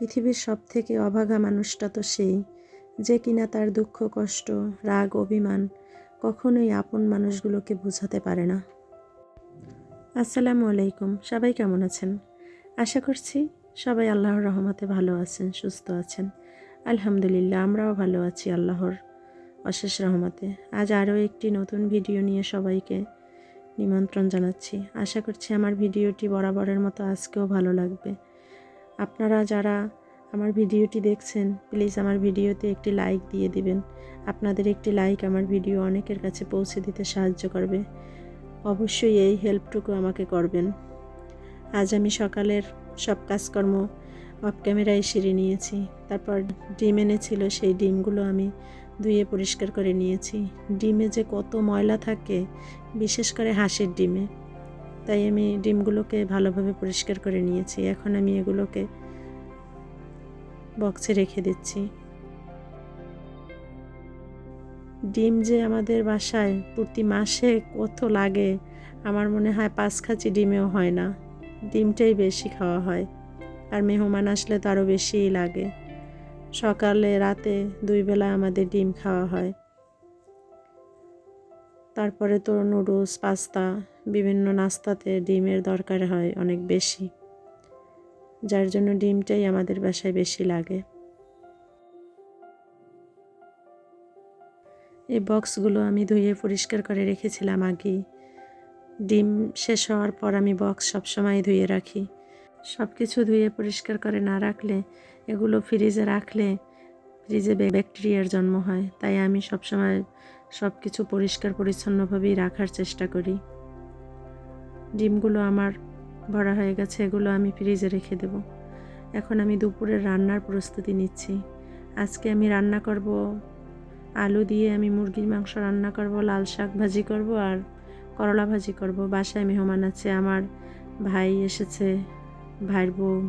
পৃথিবীর সব থেকে অভাগা মানুষটা তো সেই, যে কিনা তার দুঃখ, কষ্ট, রাগ, অভিমান কখনোই আপন মানুষগুলোকে বোঝাতে পারে না। আসসালামু আলাইকুম, সবাই কেমন আছেন? আশা করছি সবাই আল্লাহর রহমতে ভালো আছেন, সুস্থ আছেন। আলহামদুলিল্লাহ, আমরাও ভালো আছি আল্লাহর অশেষ রহমতে। আজ আরও একটি নতুন ভিডিও নিয়ে সবাইকে নিমন্ত্রণ জানাচ্ছি। আশা করছি আমার ভিডিওটি বরাবরের মতো আজকেও ভালো লাগবে। আপনারা যারা আমার ভিডিওটি দেখছেন, প্লিজ আমার ভিডিওতে একটি লাইক দিয়ে দিবেন। আপনাদের একটি লাইক আমার ভিডিও অনেকের কাছে পৌঁছে দিতে সাহায্য করবে। অবশ্যই এই হেল্পটুকু আমাকে করবেন। আজ আমি সকালের সব কাজকর্ম অফ ক্যামেরায় সেরে নিয়েছি। তারপর ডিম এনেছিল, সেই ডিমগুলো আমি ধুয়ে পরিষ্কার করে নিয়েছি। ডিমে যে কত ময়লা থাকে, বিশেষ করে হাঁসের ডিমে। তাই আমি ডিমগুলোকে ভালোভাবে পরিষ্কার করে নিয়েছি। এখন আমি এগুলোকে বক্সে রেখে দিচ্ছি। ডিম যে আমাদের বাসায় প্রতি মাসে কত লাগে, আমার মনে হয় পাঁচ খাঁচি ডিমেও হয় না। ডিমটাই বেশি খাওয়া হয়। আর মেহমান আসলে তো আরও বেশিই লাগে। সকালে, রাতে দুই বেলা আমাদের ডিম খাওয়া হয়। তারপরে তো নুডলস, পাস্তা, বিভিন্ন নাস্তাতে ডিমের দরকার হয় অনেক বেশি, যার জন্য ডিমটাই আমাদের বাসায় বেশি লাগে। এই বক্সগুলো আমি ধুয়ে পরিষ্কার করে রেখেছিলাম আগেই। ডিম শেষ হওয়ার পর আমি বক্স সবসময় ধুয়ে রাখি। সব কিছু ধুয়ে পরিষ্কার করে না রাখলে, এগুলো ফ্রিজে রাখলে ফ্রিজে ব্যাকটেরিয়ার জন্ম হয়, তাই আমি সবসময় সব কিছু পরিষ্কার পরিচ্ছন্নভাবেই রাখার চেষ্টা করি। ডিমগুলো আমার ভরা হয়ে গেছে, এগুলো আমি ফ্রিজে রেখে দেব। এখন আমি দুপুরের রান্নার প্রস্তুতি নিচ্ছি। আজকে আমি রান্না করব আলু দিয়ে, আমি মুরগির মাংস রান্না করব, লাল শাক ভাজি করব আর করলা ভাজি করব। বাসায় মেহমান আছে, আমার ভাই এসেছে, ভাইয়ের বউ,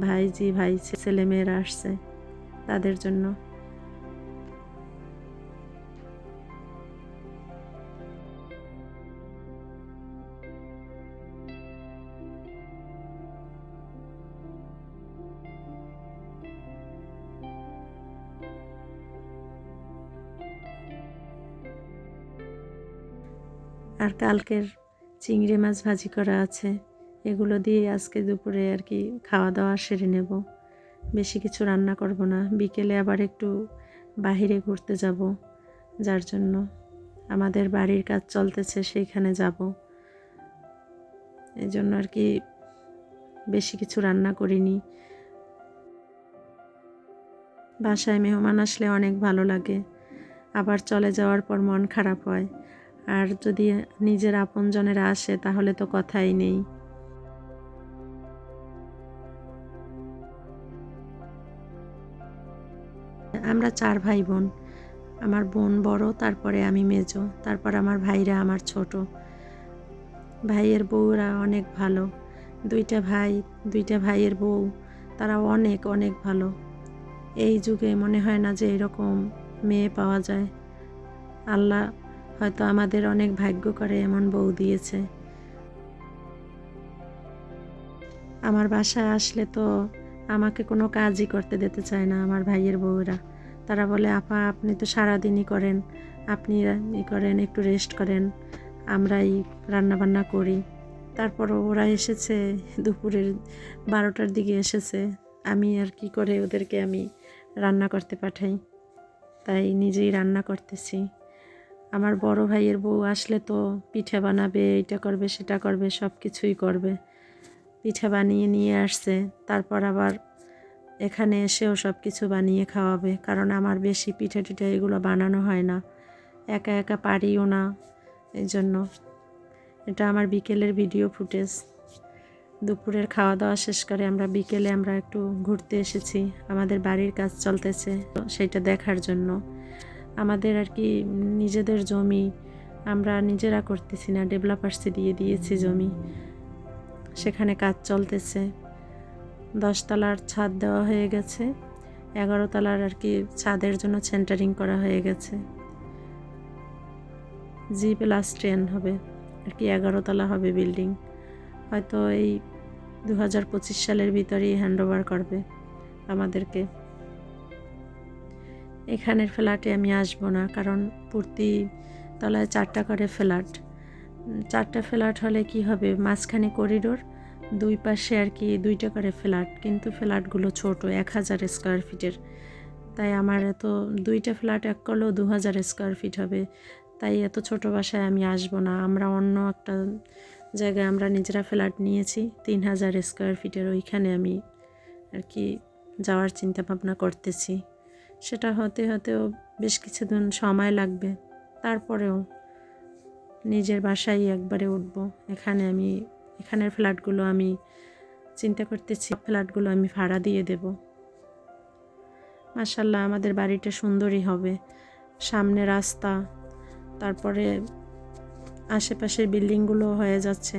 ভাইজি, ভাই ছেলে, মেয়েরা আসছে তাদের জন্য। আর কালকের চিংড়ি মাছ ভাজি করা আছে, এগুলো দিয়ে আজকে দুপুরে আর কি খাওয়া দাওয়া সেরে নেব। বেশি কিছু রান্না করব না, বিকেলে আবার একটু বাহিরে ঘুরতে যাব, যার জন্য আমাদের বাড়ির কাজ চলতেছে সেইখানে যাব। এই জন্য আর কি বেশি কিছু রান্না করিনি। বাসায় মেহমান আসলে অনেক ভালো লাগে, আবার চলে যাওয়ার পর মন খারাপ হয় আর যদি নিজের আপনজনেরা আসে, তাহলে তো কথাই নেই। আমরা চার ভাই বোন আমার বোন বড়, তারপরে আমি মেজো, তারপর আমার ভাইরা আমার ছোট। ভাইয়ের বউরা অনেক ভালো। দুইটা ভাই, দুইটা ভাইয়ের বউ তারা অনেক অনেক ভালো। এই যুগে মনে হয় না যে এরকম মেয়ে পাওয়া যায়। আল্লাহ হয়তো আমাদের অনেক ভাগ্য করে এমন বউ দিয়েছে। আমার বাসায় আসলে তো আমাকে কোনো কাজই করতে দিতে চায় না আমার ভাইয়ের বউরা। তারা বলে, আপা, আপনি তো সারাদিনই করেন। আপনি ই করেন, একটু রেস্ট করেন। আমরাই রান্না বান্না করি। তারপর ওরা এসেছে, দুপুরের বারোটার দিকে এসেছে। আমি আর কি করে ওদেরকে আমি রান্না করতে পাঠাই? তাই নিজেই রান্না করতেছি। আমার বড় ভাইয়ের বউ আসলে তো পিঠা বানাবে এইটা করবে, সেটা করবে সব কিছুই করবে। পিঠা বানিয়ে নিয়ে আসছে, তারপর আবার এখানে এসেও সব কিছু বানিয়ে খাওয়াবে। কারণ আমার বেশি পিঠা টিঠা এগুলো বানানো হয় না। একা একা পারিও না এই জন্য এটা আমার বিকেলের ভিডিও ফুটেজ। দুপুরের খাওয়া দাওয়া শেষ করে আমরা বিকেলে আমরা একটু ঘুরতে এসেছি। আমাদের বাড়ির কাজ চলতেছে সেটা দেখার জন্য। আমাদের আর কি নিজেদের জমি, আমরা নিজেরা করতেছি না ডেভেলপার্সে দিয়ে দিয়েছি জমি। সেখানে কাজ চলতেছে। দশতলার ছাদ দেওয়া হয়ে গেছে। এগারো তলার আর কি ছাদের জন্য সেন্টারিং করা হয়ে গেছে। জি প্লাস টেন হবে। আর কি এগারো তলা হবে বিল্ডিং হয়তো এই দু হাজার পঁচিশ সালের ভিতরেই হ্যান্ড ওভার করবে আমাদেরকে। এখানের ফ্ল্যাটে আমি আসব না, কারণ প্রতি তলায় চারটা করে ফ্ল্যাট। চারটা ফ্ল্যাট হলে কি হবে? মাঝখানে করিডোর, দুই পাশে আর কি দুইটা করে ফ্ল্যাট, কিন্তু ফ্ল্যাটগুলো ছোট, এক হাজার স্কোয়ার ফিটের তাই আমার এত, দুইটা ফ্ল্যাট এক করলেও দু হাজার স্কোয়ার ফিট হবে। তাই এত ছোট বাসায় আমি আসব না। আমরা অন্য একটা জায়গায় আমরা নিজেরা ফ্ল্যাট নিয়েছি, তিন হাজার স্কোয়ার ফিটের ওইখানে আমি আর কি যাওয়ার চিন্তা ভাবনা করতেছি। সেটা হতে হতেও বেশ কিছুদিন সময় লাগবে। তারপরেও নিজের বাসায় একবারে উঠবো। এখানে আমি, এখানের ফ্ল্যাটগুলো আমি চিন্তা করতেছি, ফ্ল্যাটগুলো আমি ভাড়া দিয়ে দেব। মাসাল্লাহ আমাদের বাড়িটা সুন্দরই হবে। সামনে রাস্তা, তারপরে আশেপাশের বিল্ডিংগুলো হয়ে যাচ্ছে।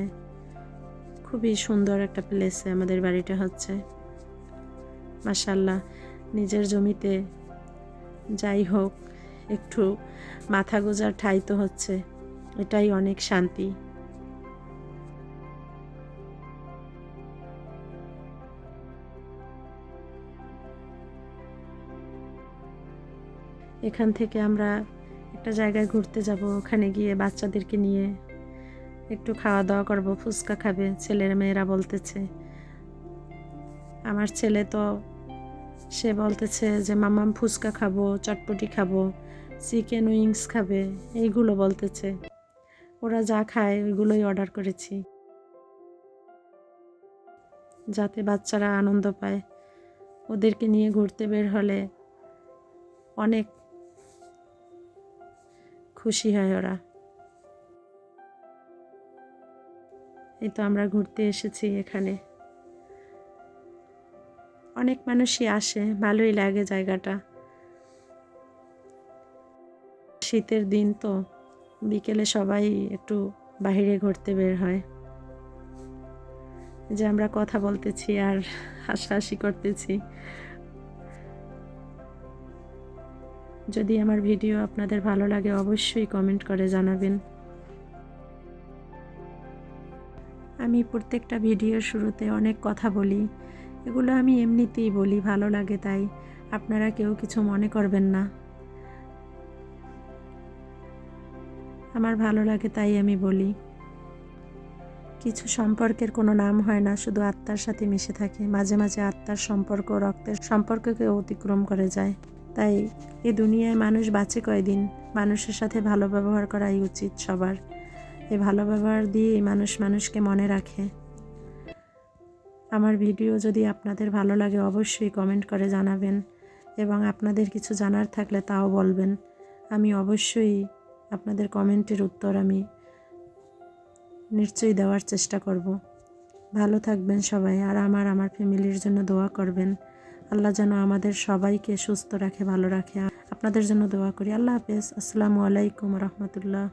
খুবই সুন্দর একটা প্লেসে আমাদের বাড়িটা হচ্ছে। মাসাল্লাহ নিজের জমিতে যাই হোক, একটু মাথা গোজার ঠাই তো হচ্ছে, এটাই অনেক শান্তি। এখান থেকে আমরা একটা জায়গায় ঘুরতে যাব, ওখানে গিয়ে বাচ্চাদেরকে নিয়ে একটু খাওয়া দাওয়া করব, ফুচকা খাবে, ছেলের মেয়েরা বলতেছে। আমার ছেলে তো সে বলতেছে যে, মামাম ফুচকা খাব, চটপটি খাব, চিকেন উইংস খাবে, এইগুলো বলতেছে। ওরা যা খায় ওইগুলোই অর্ডার করেছি। যাতে বাচ্চারা আনন্দ পায়। ওদেরকে নিয়ে ঘুরতে বের হলে অনেক খুশি হয় ওরা। এই তো আমরা ঘুরতে এসেছি এখানে। অনেক মানুষই আসে, ভালোই লাগে জায়গাটা। শীতের দিন তো, বিকেলে সবাই একটু বাইরে ঘুরতে বের হয়। যে আমরা কথা বলতেছি আর হাসাহাসি করতেছি। যদি আমার ভিডিও আপনাদের ভালো লাগে, অবশ্যই কমেন্ট করে জানাবেন। আমি প্রত্যেকটা ভিডিওর শুরুতে অনেক কথা বলি। এগুলো আমি এমনিতেই বলি, ভালো লাগে তাই। আপনারা কেউ কিছু মনে করবেন না। আমার ভালো লাগে তাই আমি বলি। কিছু সম্পর্কের কোনো নাম হয় না, শুধু আত্মার সাথে মিশে থাকে। মাঝে মাঝে আত্মার সম্পর্ক রক্তের সম্পর্ককে অতিক্রম করে যায়। তাই এ দুনিয়ায় মানুষ বাঁচে কয়দিন? মানুষের সাথে ভালো ব্যবহার করাই উচিত সবার। এই ভালো ব্যবহার দিয়েই মানুষ মানুষকে মনে রাখে। আমার ভিডিও যদি আপনাদের ভালো লাগে অবশ্যই কমেন্ট করে জানাবেন এবং আপনাদের কিছু জানার থাকলে তাও বলবেন। আমি অবশ্যই আপনাদের কমেন্টের উত্তর আমি নিশ্চয়ই দেওয়ার চেষ্টা করব। ভালো থাকবেন সবাই আর আমার আমার ফ্যামিলির জন্য দোয়া করবেন। আল্লাহ যেন আমাদের সবাইকে সুস্থ রাখে, ভালো রাখে। আপনাদের জন্য দোয়া করি। আল্লাহ হাফেজ। আসসালামু আলাইকুম রহমতুল্লাহ।